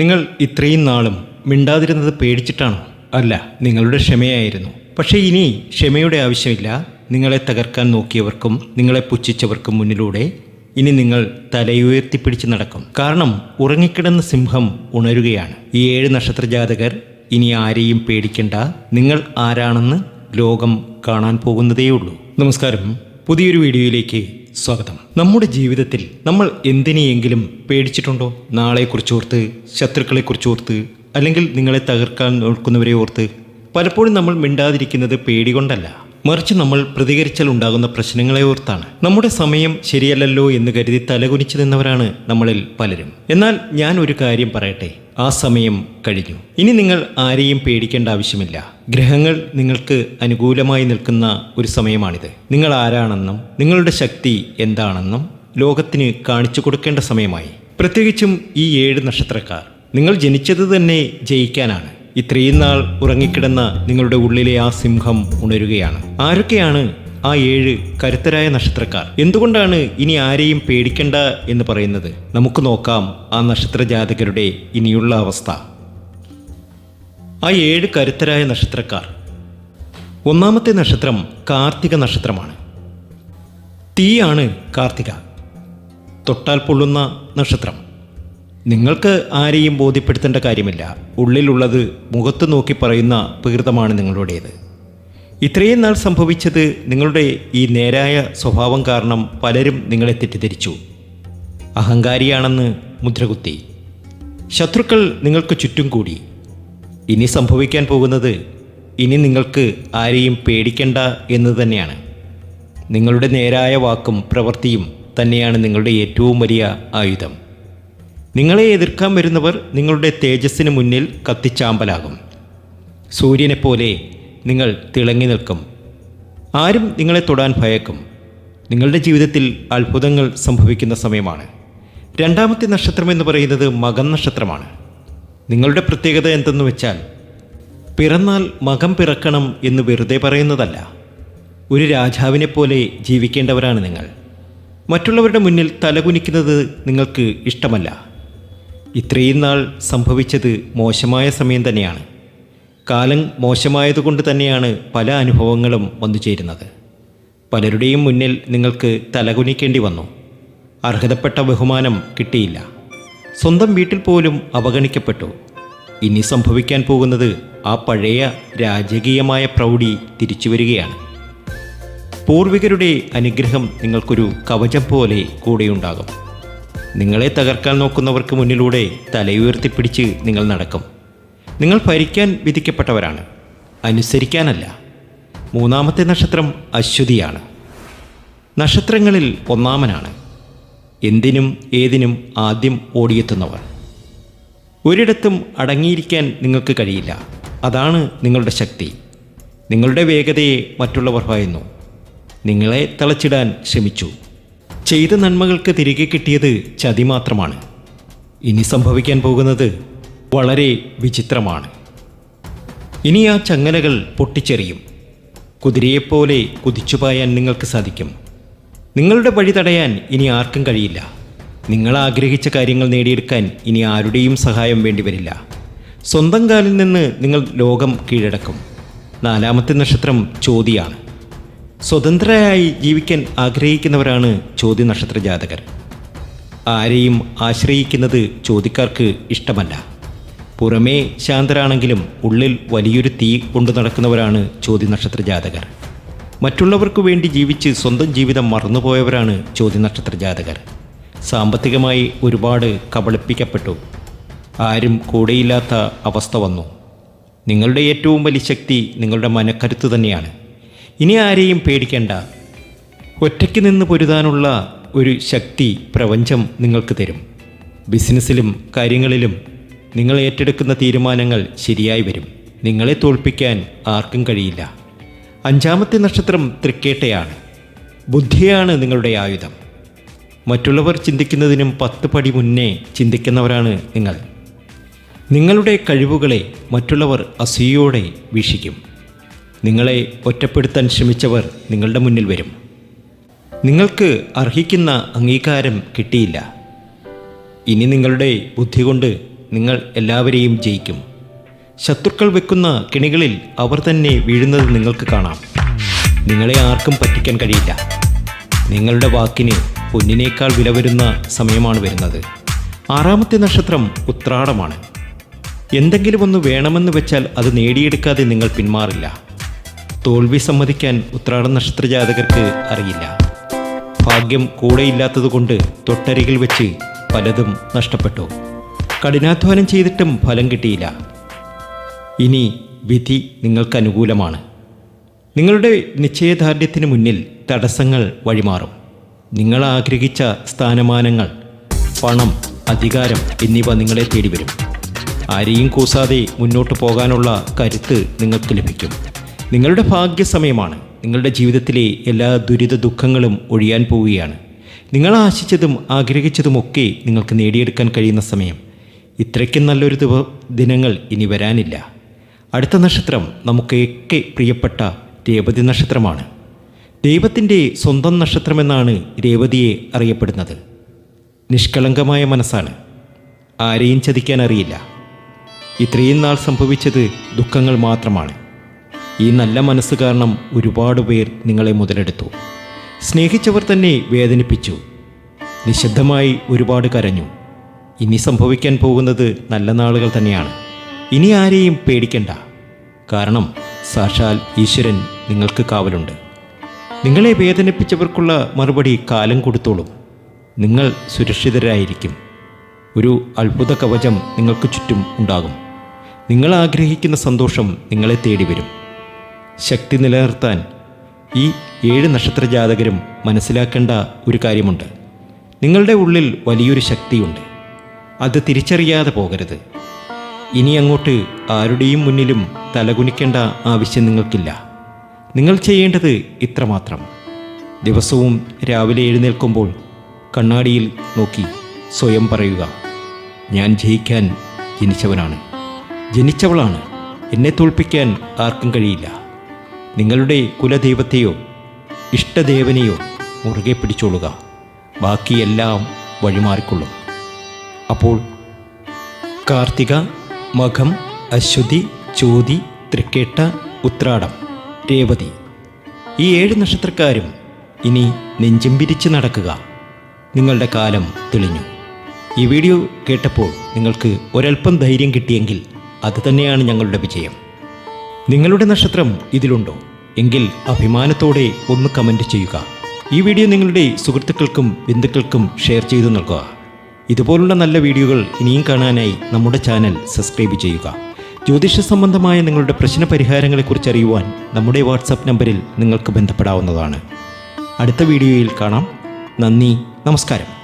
നിങ്ങൾ ഇത്രയും നാളും മിണ്ടാതിരുന്നത് പേടിച്ചിട്ടാണോ? അല്ല നിങ്ങളുടെ ക്ഷമയായിരുന്നു. പക്ഷേ ഇനി ക്ഷമയുടെ ആവശ്യമില്ല. നിങ്ങളെ തകർക്കാൻ നോക്കിയവർക്കും നിങ്ങളെ പുച്ഛിച്ചവർക്കും മുന്നിലൂടെ ഇനി നിങ്ങൾ തലയുയർത്തിപ്പിടിച്ച് നടക്കും. കാരണം ഉറങ്ങിക്കിടന്ന സിംഹം ഉണരുകയാണ്. ഈ ഏഴ് നക്ഷത്ര ജാതകർ ഇനി ആരെയും പേടിക്കണ്ട. നിങ്ങൾ ആരാണെന്ന് ലോകം കാണാൻ പോകുന്നതേയുള്ളൂ. നമസ്കാരം. പുതിയൊരു വീഡിയോയിലേക്ക് സ്വാഗതം. നമ്മുടെ ജീവിതത്തിൽ നമ്മൾ എന്തിനെയെങ്കിലും പേടിച്ചിട്ടുണ്ടോ? നാളെക്കുറിച്ചോർത്ത് ശത്രുക്കളെക്കുറിച്ചോർത്ത് അല്ലെങ്കിൽ നിങ്ങളെ തകർക്കാൻ നോക്കുന്നവരെ ഓർത്ത്. പലപ്പോഴും നമ്മൾ മിണ്ടാതിരിക്കുന്നത് പേടി കൊണ്ടല്ല. മറിച്ച് നമ്മൾ പ്രതികരിച്ചാൽ ഉണ്ടാകുന്ന പ്രശ്നങ്ങളെ ഓർത്താണ്. നമ്മുടെ സമയം ശരിയല്ലല്ലോ എന്ന് കരുതി തലകുനിച്ചു നിന്നവരാണ് നമ്മളിൽ പലരും. എന്നാൽ ഞാൻ ഒരു കാര്യം പറയട്ടെ. ആ സമയം കഴിഞ്ഞു. ഇനി നിങ്ങൾ ആരെയും പേടിക്കേണ്ട ആവശ്യമില്ല. ഗ്രഹങ്ങൾ നിങ്ങൾക്ക് അനുകൂലമായി നിൽക്കുന്ന ഒരു സമയമാണിത്. നിങ്ങൾ ആരാണെന്നും നിങ്ങളുടെ ശക്തി എന്താണെന്നും ലോകത്തിന് കാണിച്ചു കൊടുക്കേണ്ട സമയമായി. പ്രത്യേകിച്ചും ഈ ഏഴ് നക്ഷത്രക്കാർ. നിങ്ങൾ ജനിച്ചത് തന്നെ ജയിക്കാനാണ്. ഇത്രയും നാൾ ഉറങ്ങിക്കിടന്ന നിങ്ങളുടെ ഉള്ളിലെ ആ സിംഹം ഉണരുകയാണ്. ആരൊക്കെയാണ് ആ ഏഴ് കരുത്തരായ നക്ഷത്രക്കാർ? എന്തുകൊണ്ടാണ് ഇനി ആരെയും പേടിക്കണ്ട എന്ന് പറയുന്നത്? നമുക്ക് നോക്കാം ആ നക്ഷത്ര ജാതകരുടെ ഇനിയുള്ള അവസ്ഥ. ആ ഏഴ് കരുത്തരായ നക്ഷത്രക്കാർ. ഒന്നാമത്തെ നക്ഷത്രം കാർത്തിക നക്ഷത്രമാണ്. തീയാണ് കാർത്തിക. തൊട്ടാൽ പൊള്ളുന്ന നക്ഷത്രം. നിങ്ങൾക്ക് ആരെയും ബോധ്യപ്പെടുത്തേണ്ട കാര്യമില്ല. ഉള്ളിലുള്ളത് മുഖത്ത് നോക്കി പറയുന്ന പ്രകൃതമാണ് നിങ്ങളുടേത്. ഇത്രയും നാൾ സംഭവിച്ചത് നിങ്ങളുടെ ഈ നേരായ സ്വഭാവം കാരണം പലരും നിങ്ങളെ തെറ്റിദ്ധരിച്ചു. അഹങ്കാരിയാണെന്ന് മുദ്രകുത്തി. ശത്രുക്കൾ നിങ്ങൾക്ക് ചുറ്റും കൂടി. ഇനി സംഭവിക്കാൻ പോകുന്നത് ഇനി നിങ്ങൾക്ക് ആരെയും പേടിക്കണ്ട എന്ന് തന്നെയാണ്. നിങ്ങളുടെ നേരായ വാക്കും പ്രവൃത്തിയും തന്നെയാണ് നിങ്ങളുടെ ഏറ്റവും വലിയ ആയുധം. നിങ്ങളെ എതിർക്കാൻ വരുന്നവർ നിങ്ങളുടെ തേജസ്സിന് മുന്നിൽ കത്തിച്ചാമ്പലാകും. സൂര്യനെപ്പോലെ നിങ്ങൾ തിളങ്ങി നിൽക്കും. ആരും നിങ്ങളെ തൊടാൻ ഭയക്കും. നിങ്ങളുടെ ജീവിതത്തിൽ അത്ഭുതങ്ങൾ സംഭവിക്കുന്ന സമയമാണ്. രണ്ടാമത്തെ നക്ഷത്രം എന്ന് പറയുന്നത് മകം നക്ഷത്രമാണ്. നിങ്ങളുടെ പ്രത്യേകത എന്തെന്ന് വെച്ചാൽ പിറന്നാൽ മകം പിറക്കണം എന്ന് വെറുതെ പറയുന്നതല്ല. ഒരു രാജാവിനെ പോലെ ജീവിക്കേണ്ടവരാണ് നിങ്ങൾ. മറ്റുള്ളവരുടെ മുന്നിൽ തലകുനിക്കുന്നത് നിങ്ങൾക്ക് ഇഷ്ടമല്ല. ഇത്രയും നാൾ സംഭവിച്ചത് മോശമായ സമയം തന്നെയാണ്. കാലം മോശമായതുകൊണ്ട് തന്നെയാണ് പല അനുഭവങ്ങളും വന്നു ചേരുന്നത്. പലരുടെയും മുന്നിൽ നിങ്ങൾക്ക് തലകുനിക്കേണ്ടി വന്നു. അർഹതപ്പെട്ട ബഹുമാനം കിട്ടിയില്ല. സ്വന്തം വീട്ടിൽ പോലും അവഗണിക്കപ്പെട്ടു. ഇനി സംഭവിക്കാൻ പോകുന്നത് ആ പഴയ രാജകീയമായ പ്രൗഢി തിരിച്ചു വരികയാണ്. പൂർവികരുടെ അനുഗ്രഹം നിങ്ങൾക്കൊരു കവചം പോലെ കൂടെയുണ്ടാകും. നിങ്ങളെ തകർക്കാൻ നോക്കുന്നവർക്ക് മുന്നിലൂടെ തലയുയർത്തിപ്പിടിച്ച് നിങ്ങൾ നടക്കും. നിങ്ങൾ ഭരിക്കാൻ വിധിക്കപ്പെട്ടവരാണ്. അനുസരിക്കാനല്ല. മൂന്നാമത്തെ നക്ഷത്രം അശ്വതിയാണ്. നക്ഷത്രങ്ങളിൽ ഒന്നാമനാണ്. എന്തിനും ഏതിനും ആദ്യം ഓടിയെത്തുന്നവർ. ഒരിടത്തും അടങ്ങിയിരിക്കാൻ നിങ്ങൾക്ക് കഴിയില്ല. അതാണ് നിങ്ങളുടെ ശക്തി. നിങ്ങളുടെ വേഗതയെ മറ്റുള്ളവർ ഭയന്നു. നിങ്ങളെ തളച്ചിടാൻ ശ്രമിച്ചു. ചെയ്ത നന്മകൾക്ക് തിരികെ കിട്ടിയത് ചതി മാത്രമാണ്. ഇനി സംഭവിക്കാൻ പോകുന്നത് വളരെ വിചിത്രമാണ്. ഇനി ആ ചങ്ങലകൾ പൊട്ടിച്ചെറിയും. കുതിരയെപ്പോലെ കുതിച്ചുപായാൻ നിങ്ങൾക്ക് സാധിക്കും. നിങ്ങളുടെ വഴി തടയാൻ ഇനി ആർക്കും കഴിയില്ല. നിങ്ങൾ ആഗ്രഹിച്ച കാര്യങ്ങൾ നേടിയെടുക്കാൻ ഇനി ആരുടെയും സഹായം വേണ്ടിവരില്ല സ്വന്തം കാലിൽ നിന്ന് നിങ്ങൾ ലോകം കീഴടക്കും. നാലാമത്തെ നക്ഷത്രം ചോതിയാണ്. സ്വതന്ത്രരായി ജീവിക്കാൻ ആഗ്രഹിക്കുന്നവരാണ് ചോദ്യ നക്ഷത്ര ജാതകർ ആരെയും ആശ്രയിക്കുന്നത് ചോദ്യക്കാർക്ക് ഇഷ്ടമല്ല. പുറമേ ശാന്തരാണെങ്കിലും ഉള്ളിൽ വലിയൊരു തീ കൊണ്ടു നടക്കുന്നവരാണ് ചോദ്യ നക്ഷത്ര ജാതകർ മറ്റുള്ളവർക്ക് വേണ്ടി ജീവിച്ച് സ്വന്തം ജീവിതം മറന്നുപോയവരാണ് ചോദ്യ നക്ഷത്ര ജാതകർ സാമ്പത്തികമായി ഒരുപാട് കബളിപ്പിക്കപ്പെട്ടു. ആരും കൂടെയില്ലാത്ത അവസ്ഥ വന്നു. നിങ്ങളുടെ ഏറ്റവും വലിയ ശക്തി നിങ്ങളുടെ മനക്കരുത്ത് തന്നെയാണ്. ഇനി ആരെയും പേടിക്കേണ്ട. ഒറ്റയ്ക്ക് നിന്ന് പൊരുതാനുള്ള ഒരു ശക്തി പ്രപഞ്ചം നിങ്ങൾക്ക് തരും. ബിസിനസ്സിലും കാര്യങ്ങളിലും നിങ്ങൾ ഏറ്റെടുക്കുന്ന തീരുമാനങ്ങൾ ശരിയായി വരും. നിങ്ങളെ തോൽപ്പിക്കാൻ ആർക്കും കഴിയില്ല. അഞ്ചാമത്തെ നക്ഷത്രം തൃക്കേട്ടയാണ്. ബുദ്ധിയാണ് നിങ്ങളുടെ ആയുധം. മറ്റുള്ളവർ ചിന്തിക്കുന്നതിനും പത്ത് പടി മുന്നേ ചിന്തിക്കുന്നവരാണ് നിങ്ങൾ. നിങ്ങളുടെ കഴിവുകളെ മറ്റുള്ളവർ അസൂയോടെ വീക്ഷിക്കും. നിങ്ങളെ ഒറ്റപ്പെടുത്താൻ ശ്രമിച്ചവർ നിങ്ങളുടെ മുന്നിൽ വരും. നിങ്ങൾക്ക് അർഹിക്കുന്ന അംഗീകാരം കിട്ടിയില്ല. ഇനി നിങ്ങളുടെ ബുദ്ധി കൊണ്ട് നിങ്ങൾ എല്ലാവരെയും ജയിക്കും. ശത്രുക്കൾ വെക്കുന്ന കിണികളിൽ അവർ തന്നെ വീഴുന്നത് നിങ്ങൾക്ക് കാണാം. നിങ്ങളെ ആർക്കും പറ്റിക്കാൻ കഴിയില്ല. നിങ്ങളുടെ വാക്കിന് പൊന്നിനേക്കാൾ വില വരുന്ന സമയമാണ് വരുന്നത്. ആറാമത്തെ നക്ഷത്രം ഉത്രാടമാണ്. എന്തെങ്കിലും ഒന്ന് വേണമെന്ന് വെച്ചാൽ അത് നേടിയെടുക്കാതെ നിങ്ങൾ പിന്മാറില്ല. തോൽവി സമ്മതിക്കാൻ ഉത്രാട നക്ഷത്ര ജാതകർക്ക് അറിയില്ല. ഭാഗ്യം കൂടെയില്ലാത്തതുകൊണ്ട് തൊട്ടരികിൽ വെച്ച് പലതും നഷ്ടപ്പെട്ടു. കഠിനാധ്വാനം ചെയ്തിട്ടും ഫലം കിട്ടിയില്ല. ഇനി വിധി നിങ്ങൾക്ക് അനുകൂലമാണ്. നിങ്ങളുടെ നിശ്ചയദാർഢ്യത്തിന് മുന്നിൽ തടസ്സങ്ങൾ വഴിമാറും. നിങ്ങൾ ആഗ്രഹിച്ച സ്ഥാനമാനങ്ങൾ പണം അധികാരം എന്നിവ നിങ്ങളെ തേടി വരും ആരെയും കൂസാതെ മുന്നോട്ട് പോകാനുള്ള കരുത്ത് നിങ്ങൾക്ക് ലഭിക്കും. നിങ്ങളുടെ ഭാഗ്യസമയമാണ്. നിങ്ങളുടെ ജീവിതത്തിലെ എല്ലാ ദുരിത ദുഃഖങ്ങളും ഒഴിയാൻ പോവുകയാണ്. നിങ്ങൾ ആശിച്ചതും ആഗ്രഹിച്ചതുമൊക്കെ നിങ്ങൾക്ക് നേടിയെടുക്കാൻ കഴിയുന്ന സമയം. ഇത്രയ്ക്കും നല്ലൊരു ദിവ ദിനങ്ങൾ ഇനി വരാനില്ല. അടുത്ത നക്ഷത്രം നമുക്കൊക്കെ പ്രിയപ്പെട്ട രേവതി നക്ഷത്രമാണ്. ദൈവത്തിന്റെ സ്വന്തം നക്ഷത്രമെന്നാണ് രേവതിയെ അറിയപ്പെടുന്നത്. നിഷ്കളങ്കമായ മനസ്സാണ്. ആരെയും ചതിക്കാൻ അറിയില്ല. ഇത്രയും നാൾ സംഭവിച്ചത് ദുഃഖങ്ങൾ മാത്രമാണ്. ഈ നല്ല മനസ്സ് കാരണം ഒരുപാട് പേർ നിങ്ങളെ മുതലെടുത്തു. സ്നേഹിച്ചവർ തന്നെ വേദനിപ്പിച്ചു. നിശബ്ദമായി ഒരുപാട് കരഞ്ഞു. ഇനി സംഭവിക്കാൻ പോകുന്നത് നല്ല നാളുകൾ തന്നെയാണ്. ഇനി ആരെയും പേടിക്കണ്ട. കാരണം സാക്ഷാൽ ഈശ്വരൻ നിങ്ങൾക്ക് കാവലുണ്ട്. നിങ്ങളെ വേദനിപ്പിച്ചവർക്കുള്ള മറുപടി കാലം കൊടുത്തോളും. നിങ്ങൾ സുരക്ഷിതരായിരിക്കും. ഒരു അത്ഭുത കവചം നിങ്ങൾക്ക് ചുറ്റും ഉണ്ടാകും. നിങ്ങൾ ആഗ്രഹിക്കുന്ന സന്തോഷം നിങ്ങളെ തേടി വരും ശക്തി നിലനിർത്താൻ ഈ ഏഴ് നക്ഷത്ര ജാതകരും മനസ്സിലാക്കേണ്ട ഒരു കാര്യമുണ്ട്. നിങ്ങളുടെ ഉള്ളിൽ വലിയൊരു ശക്തിയുണ്ട്. അത് തിരിച്ചറിയാതെ പോകരുത്. ഇനി അങ്ങോട്ട് ആരുടെയും മുന്നിലും തലകുനിക്കേണ്ട ആവശ്യം നിങ്ങൾക്കില്ല. നിങ്ങൾ ചെയ്യേണ്ടത് ഇത്രമാത്രം. ദിവസവും രാവിലെ എഴുന്നേൽക്കുമ്പോൾ കണ്ണാടിയിൽ നോക്കി സ്വയം പറയുക ഞാൻ ജയിക്കാൻ ജനിച്ചവനാണ്. ജനിച്ചവളാണ്. എന്നെ തോൽപ്പിക്കാൻ ആർക്കും കഴിയില്ല. നിങ്ങളുടെ കുലദൈവത്തെയോ ഇഷ്ടദേവനെയോ മുറുകെ പിടിച്ചോളുക. ബാക്കിയെല്ലാം വഴിമാറിക്കൊള്ളും. അപ്പോൾ കാർത്തിക മഖം അശ്വതി ചോതി തൃക്കേട്ട ഉത്രാടം രേവതി ഈ ഏഴ് നക്ഷത്രക്കാരും ഇനി നെഞ്ചും പിരിച്ച് നടക്കുക. നിങ്ങളുടെ കാലം തെളിഞ്ഞു. ഈ വീഡിയോ കേട്ടപ്പോൾ നിങ്ങൾക്ക് ഒരൽപ്പം ധൈര്യം കിട്ടിയെങ്കിൽ അതുതന്നെയാണ് ഞങ്ങളുടെ വിജയം. നിങ്ങളുടെ നക്ഷത്രം ഇതിലുണ്ടോ? എങ്കിൽ അഭിമാനത്തോടെ ഒന്ന് കമന്റ് ചെയ്യുക. ഈ വീഡിയോ നിങ്ങളുടെ സുഹൃത്തുക്കൾക്കും ബന്ധുക്കൾക്കും ഷെയർ ചെയ്തു നൽകുക. ഇതുപോലുള്ള നല്ല വീഡിയോകൾ ഇനിയും കാണാനായി നമ്മുടെ ചാനൽ സബ്സ്ക്രൈബ് ചെയ്യുക. ജ്യോതിഷ സംബന്ധമായ നിങ്ങളുടെ പ്രശ്ന പരിഹാരങ്ങളെക്കുറിച്ച് അറിയുവാൻ നമ്മുടെ വാട്സാപ്പ് നമ്പറിൽ നിങ്ങൾക്ക് ബന്ധപ്പെടാവുന്നതാണ്. അടുത്ത വീഡിയോയിൽ കാണാം. നന്ദി നമസ്കാരം.